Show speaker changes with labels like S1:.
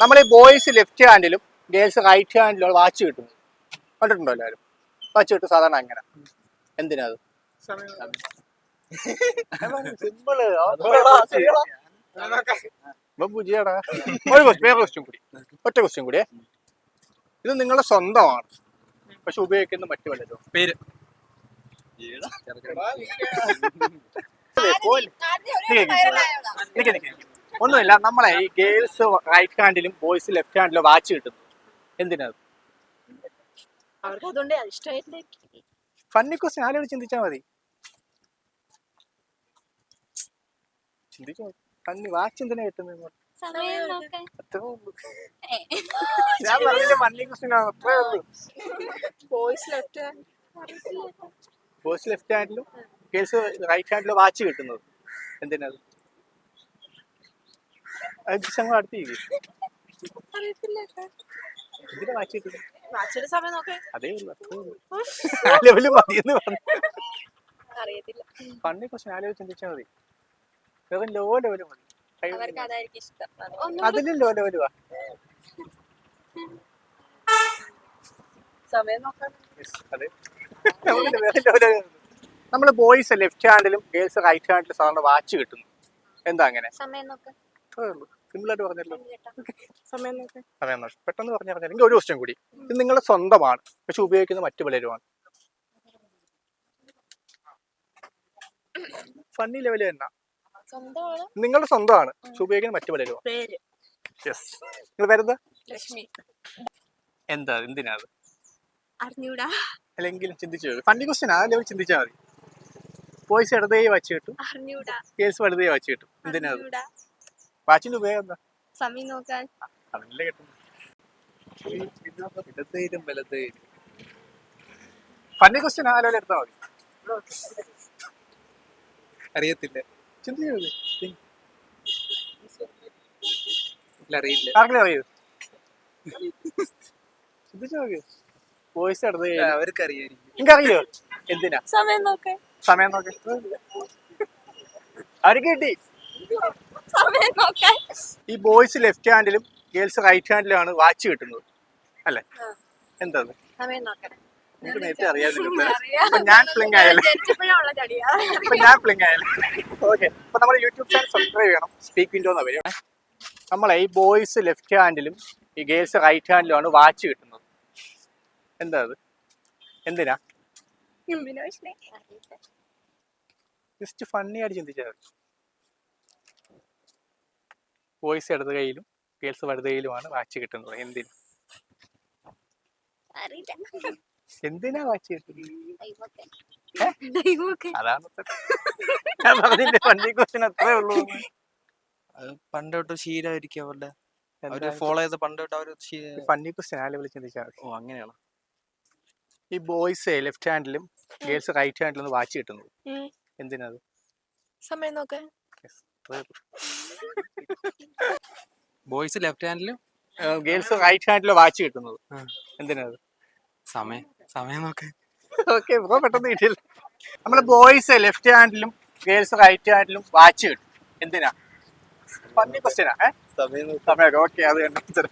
S1: നമ്മൾ ഈ boys left ഹാൻഡിലും ഗേൾസ് റൈറ്റ് ഹാൻഡിലും വാച്ച് കിട്ടും. കണ്ടിട്ടുണ്ടോ എല്ലാവരും? വാച്ച് കിട്ടും സാധാരണ അങ്ങനെ. എന്തിനാ അത്? സിമ്പിൾ ബുജിയാടാ ഒരു question, വേറെ ക്വസ്റ്റ്യൻ കൂടി. ഒറ്റ ക്വസ്റ്റ്യൻ കൂടിയേ ഇത് നിങ്ങളുടെ സ്വന്തമാണ്. പക്ഷെ ഉപയോഗിക്കുന്ന മറ്റു വല്ലതും?
S2: പേര്.
S1: നിക്ക് നിക്ക് നിക്ക്. ഒന്നുമില്ല നമ്മളെ ഈ ഗേൾസ് റൈറ്റ് ഹാൻഡിലും ബോയ്സ് ലെഫ്റ്റ് ഹാൻഡിലും വാച്ച് കിട്ടുന്നു എന്തിനാ
S3: അവർക്ക് അതുകൊണ്ട് ഇഷ്ടമായിട്ടില്ല.
S1: ഫണ്ണി ക്വസ്റ്റ്യൻ ആലോചി ചിന്തിച്ചാൽ മതി? ചിന്തിച്ചു? ഫണ്ണി വാച്ച് എന്തിനാ കിട്ടുന്നത് ഞാൻ പറഞ്ഞില്ല ഫണ്ണി ക്വസ്റ്റ്യൻ ആണ് അത്രേ ഉള്ളൂ.
S3: ബോയ്സ് ലെഫ്റ്റ്
S1: ബോയ്സ് ലെഫ്റ്റ് ഹാൻഡിലും ഗേൾസ് റൈറ്റ് ഹാൻഡിലും വാച്ച് കിട്ടുന്നത്. എന്തിനാ
S3: വാച്ചിയുടെ സമയം നോക്കേ.
S1: അതേ ലെവൽ മതിയെന്ന് പറഞ്ഞു.
S3: അറിയത്തില്ല.
S1: ഫണ്ണി ക്വസ്റ്റ്യൻ ആലോചിച്ച് ചിന്തിച്ചാൽ മതി. വെറും ലോ ലെവൽ മതി. അതിലും ലോ ലെവൽ വാ നമ്മൾ ബോയ്സ് ലെഫ്റ്റ് ഹാൻഡിലും ഗേൾസ് റൈറ്റ് ഹാൻഡിലും സാധാരണ വാച്ച് കിട്ടുന്നു. എന്താ അങ്ങനെ?
S3: സമയം നോക്കാൻ
S1: സിമ്പിൾ ആയിട്ട് പറഞ്ഞല്ലോ
S3: സമയം
S1: അറിയാം പെട്ടെന്ന് പറഞ്ഞു പറഞ്ഞാൽ എനിക്ക് ഒരു ക്വസ്റ്റ്യൻ കൂടി. ഇത് നിങ്ങളുടെ സ്വന്തമാണ്. പക്ഷെ ഉപയോഗിക്കുന്ന മറ്റു പലരുമാണ് ഫണ്ണി ലെവൽ തന്നെ. നിങ്ങളുടെ സ്വന്തമാണ്. പക്ഷെ ഉപയോഗിക്കുന്ന മറ്റു പലരുമാണ് യെസ് നിങ്ങൾ വരുന്നത്
S3: ലക്ഷ്മി.
S1: എന്താ? എന്തിനാ അത്?
S3: അറിഞ്ഞൂടാ.
S1: അല്ലെങ്കിൽ ചിന്തിച്ചു നോക്ക്. ഫണ്ണി ക്വസ്റ്റ്യൻ ആ? ലെവൽ ചിന്തിച്ചാൽ മതി. വോയിസ് ഇടതേ വാച്ച് കിട്ടും.
S3: അറിഞ്ഞൂടാ.
S1: വലുതേ വാച്ച് കിട്ടും. എന്തിനാ വാച്ചിന്റെ ഉപയോഗം എന്താ?
S3: സമയം നോക്കാൻ.
S1: അതല്ലേ കിട്ടുന്നത്. ഇടത്തേലും വലത്തേലും. ഫണ്ണി ക്വസ്റ്റ്യൻ ആ ലെവൽ എടുത്താൽ മതി.
S2: അറിയത്തില്ല.
S1: ചിന്തിച്ചു
S2: അറിയില്ല.
S1: ആർക്കെങ്കിലും അറിയൂ? ചിന്തിച്ചു നോക്ക്. ബോയ്സ് ഇടതേ
S2: അവർക്ക് അറിയായിരിക്കും
S1: നിങ്ങൾക്ക് അറിയോ എന്തിനാ?
S3: സമയം നോക്കാൻ
S1: സമയം നോക്കേ. അവർക്ക് കിട്ടി?
S3: സമയം നോക്കാൻ.
S1: ഈ ബോയ്സ് ലെഫ്റ്റ് ഹാൻഡിലും ഗേൾസ് റൈറ്റ് ഹാൻഡിലുമാണ് വാച്ച് കിട്ടുന്നത്. അല്ലേ? എന്താ?
S3: സമയം നോക്കാൻ
S1: എനിക്ക് നേരത്തെ ഞാൻ ഓക്കെ അപ്പൊ നമ്മുടെ യൂട്യൂബ് ചാനൽ സബ്സ്ക്രൈബ് ചെയ്യണം. സ്പീക്ക് വിൻഡോ എന്നാ വരും നമ്മളെ ഈ ബോയ്സ് ലെഫ്റ്റ് ഹാൻഡിലും ഈ ഗേൾസ് റൈറ്റ് ഹാൻഡിലുമാണ് വാച്ച് കിട്ടുന്നത്. എന്താ അത്? എന്തിനാ? ജസ്റ്റ് ഫണ്ണി ആയിട്ട് ചിന്തിച്ചാൽ മതി. ബോയ്സ് ഇടത് കൈയിലും ഗേൾസ് വലത് കൈയിലുമാണ് വാച്ച് കിട്ടുന്നത്. എന്തിന്? എന്തിനാ വാച്ച് കിട്ടുന്നത്. അതാണ്. ഞാൻ പറഞ്ഞില്ലേ ക്വസ്റ്റ്യൻ അത്രേ ഉള്ളൂ
S2: ശീലമായിരിക്കും അവരുടെ.
S1: അവർ
S2: ഫോളോ ചെയ്ത് പണ്ട് തൊട്ട് അവർ ശീ-
S1: ഫണ്ണി ക്വസ്റ്റ്യൻ ആ ലെവലിൽ ചിന്തിച്ചാൽ മതി.
S2: ഓ അങ്ങനെയാണ്?
S1: ഈ ബോയ്സ് ലെഫ്റ്റ് ഹാൻഡിലും ഗേൾസ് റൈറ്റ് ഹാൻഡിലും വാച്ച് കിട്ടുന്നത്. എന്തിനാ അത്?
S3: സമയം നോക്കാൻ.
S2: ബോയ്സ് ലെഫ്റ്റ് ഹാൻഡിലും
S1: ഗേൾസ് റൈറ്റ് ഹാൻഡിലും വാച്ച് കിട്ടുന്നത്. എന്തിനാ അത്?
S2: സമയം സമയം നോക്ക്.
S1: ഓക്കെ ബ്രോ പെട്ടെന്ന് കിട്ടിയില്ല. നമ്മൾ ബോയ്സ് ലെഫ്റ്റ് ഹാൻഡിലും ഗേൾസ് റൈറ്റ് ഹാൻഡിലും വാച്ച് കിട്ടും. എന്തിനാ? പന്നി ക്വസ്റ്റ്യനാ ഏഹ്
S2: സമയം
S1: സമയം ഓക്കെ അത് കണ്ടു.